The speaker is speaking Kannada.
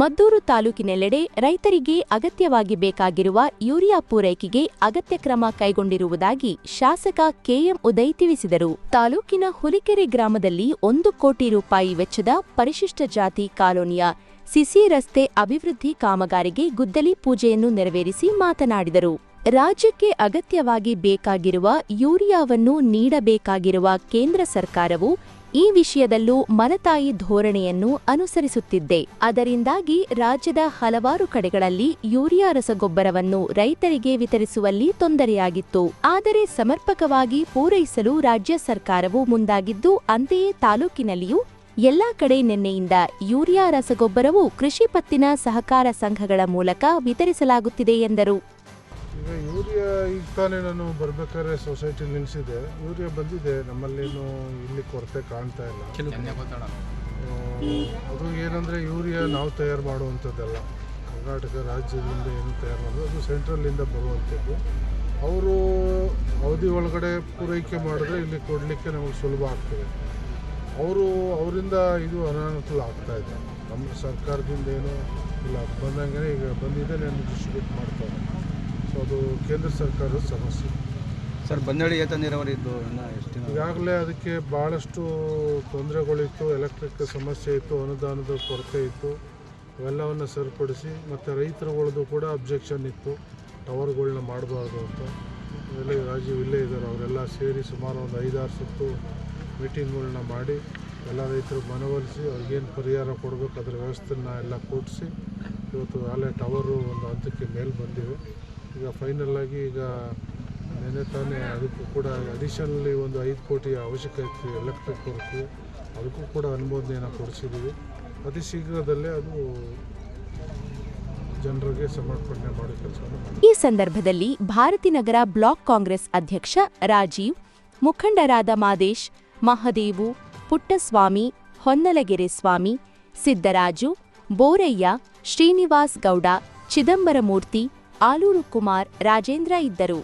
ಮದ್ದೂರು ತಾಲೂಕಿನೆಲ್ಲೆಡೆ ರೈತರಿಗೆ ಅಗತ್ಯವಾಗಿ ಬೇಕಾಗಿರುವ ಯೂರಿಯಾ ಪೂರೈಕೆಗೆ ಅಗತ್ಯ ಕ್ರಮ ಕೈಗೊಂಡಿರುವುದಾಗಿ ಶಾಸಕ ಕೆಎಂ ಉದಯ್ ತಿಳಿಸಿದರು. ತಾಲೂಕಿನ ಹುಲಿಕೆರೆ ಗ್ರಾಮದಲ್ಲಿ ಒಂದು ಕೋಟಿ ರೂಪಾಯಿ ವೆಚ್ಚದ ಪರಿಶಿಷ್ಟ ಜಾತಿ ಕಾಲೋನಿಯ ಸಿಸಿ ರಸ್ತೆ ಅಭಿವೃದ್ಧಿ ಕಾಮಗಾರಿಗೆ ಗುದ್ದಲಿ ಪೂಜೆಯನ್ನು ನೆರವೇರಿಸಿ ಮಾತನಾಡಿದರು. ರಾಜ್ಯಕ್ಕೆ ಅಗತ್ಯವಾಗಿ ಬೇಕಾಗಿರುವ ಯೂರಿಯಾವನ್ನು ನೀಡಬೇಕಾಗಿರುವ ಕೇಂದ್ರ ಸರ್ಕಾರವು ಈ ವಿಷಯದಲ್ಲೂ ಮಲತಾಯಿ ಧೋರಣೆಯನ್ನು ಅನುಸರಿಸುತ್ತಿದ್ದೆ. ಅದರಿಂದಾಗಿ ರಾಜ್ಯದ ಹಲವಾರು ಕಡೆಗಳಲ್ಲಿ ಯೂರಿಯಾ ರಸಗೊಬ್ಬರವನ್ನು ರೈತರಿಗೆ ವಿತರಿಸುವಲ್ಲಿ ತೊಂದರೆಯಾಗಿತ್ತು. ಆದರೆ ಸಮರ್ಪಕವಾಗಿ ಪೂರೈಸಲು ರಾಜ್ಯ ಸರ್ಕಾರವು ಮುಂದಾಗಿದ್ದು, ಅಂತೆಯೇ ತಾಲೂಕಿನಲ್ಲಿಯೂ ಎಲ್ಲಾ ಕಡೆ ನಿನ್ನೆಯಿಂದ ಯೂರಿಯಾ ರಸಗೊಬ್ಬರವು ಕೃಷಿ ಪತ್ತಿನ ಸಹಕಾರ ಸಂಘಗಳ ಮೂಲಕ ವಿತರಿಸಲಾಗುತ್ತಿದೆ ಎಂದರು. ಈಗ ತಾನೇ ನಾನು ಬರ್ಬೇಕಾದ್ರೆ ಸೊಸೈಟಿ ನಿಲ್ಲಿಸಿದೆ ಯೂರಿಯಾ ಬಂದಿದೆ ನಮ್ಮಲ್ಲೇನು ಇಲ್ಲಿ ಕೊರತೆ ಕಾಣ್ತಾ ಇಲ್ಲ. ಅದು ಏನಂದರೆ ಯೂರಿಯಾ ನಾವು ತಯಾರು ಮಾಡುವಂಥದ್ದಲ್ಲ. ಕರ್ನಾಟಕ ರಾಜ್ಯದಿಂದ ಏನು ತಯಾರು ಮಾಡೋದು ಅದು ಸೆಂಟ್ರಲ್ಲಿಂದ ಬರುವಂಥದ್ದು. ಅವರು ಅವಧಿ ಒಳಗಡೆ ಪೂರೈಕೆ ಮಾಡಿದ್ರೆ ಇಲ್ಲಿ ಕೊಡಲಿಕ್ಕೆ ನಮಗೆ ಸುಲಭ ಆಗ್ತದೆ. ಅವರು ಅವರಿಂದ ಇದು ಅನಾನುಕೂಲ ಆಗ್ತಾ ಇದೆ. ನಮ್ಮ ಸರ್ಕಾರದಿಂದ ಏನು ಇಲ್ಲ ಬಂದಂಗೆ ಈಗ ಬಂದಿದೆ ನಾನು ಡಿಸ್ಟ್ರಿಬ್ಯೂಟ್ ಮಾಡ್ತಾರೆ ಅದು ಕೇಂದ್ರ ಸರ್ಕಾರದ ಸಮಸ್ಯೆ. ಸರ್ ಬಂದಳಿ ಏತ ನೀರಾವರಿ ಇದ್ದು ಇನ್ನು ಎಷ್ಟು ದಿನ? ಈಗಾಗಲೇ ಅದಕ್ಕೆ ಭಾಳಷ್ಟು ತೊಂದರೆಗಳಿತ್ತು ಎಲೆಕ್ಟ್ರಿಕ್ ಸಮಸ್ಯೆ ಇತ್ತು ಅನುದಾನದ ಕೊರತೆ ಇತ್ತು. ಇವೆಲ್ಲವನ್ನು ಸರಿಪಡಿಸಿ ಮತ್ತು ರೈತರುಗಳದ್ದು ಕೂಡ ಅಬ್ಜೆಕ್ಷನ್ ಇತ್ತು. ಟವರ್ಗಳನ್ನ ಮಾಡಬಾರ್ದು ಅಂತ. ಎಲ್ಲ ರಾಜೀವ್ ಇಲ್ಲೇ ಇದ್ದಾರೆ ಅವರೆಲ್ಲ ಸೇರಿ ಸುಮಾರು ಒಂದು ಐದಾರು ಸುತ್ತು ಮೀಟಿಂಗ್ಗಳನ್ನ ಮಾಡಿ ಎಲ್ಲ ರೈತರು ಮನವೊಲಿಸಿ ಅವ್ರಿಗೇನು ಪರಿಹಾರ ಕೊಡಬೇಕು ಅದರ ವ್ಯವಸ್ಥೆನ ಎಲ್ಲ ಕೂಡಿಸಿ ಇವತ್ತು ಅಲ್ಲೇ ಟವರು ಒಂದು ಹಂತಕ್ಕೆ ಮೇಲೆ ಬಂದಿವೆ. ಈಗ ಫೈನಲ್ ಆಗಿ ಈಗ ನೆನೆ ತಾನೇ ಅದಕ್ಕೂ ಕೂಡ ಅಡಿಷನಲ್ಲಿ ಒಂದು ಐದು ಕೋಟಿ ಅವಶ್ಯಕತೆ ಎಲೆಕ್ಟ್ರಿಕ್ ಕೊರತೆ ಅದಕ್ಕೂ ಕೂಡ ಅನುಮೋದನೆಯನ್ನು ಕೊಡಿಸಿದ್ದೀವಿ ಅತಿ ಶೀಘ್ರದಲ್ಲೇ ಅದು ಜನರಿಗೆ ಸಮರ್ಪಣೆ ಮಾಡೋ ಕೆಲಸ ಈ ಸಂದರ್ಭದಲ್ಲಿ ಭಾರತಿನಗರ ಬ್ಲಾಕ್ ಕಾಂಗ್ರೆಸ್ ಅಧ್ಯಕ್ಷ ರಾಜೀವ್, ಮುಖಂಡರಾದ ಮಾದೇಶ್, ಮಹದೇವು, ಪುಟ್ಟಸ್ವಾಮಿ, ಹೊನ್ನಲಗೆರೆ ಸ್ವಾಮಿ, ಸಿದ್ದರಾಜು, ಬೋರಯ್ಯ, ಶ್ರೀನಿವಾಸ್ ಗೌಡ, ಚಿದಂಬರಮೂರ್ತಿ ಆಲೂರು ಕುಮಾರ್ ರಾಜೇಂದ್ರ ಇದ್ದರು.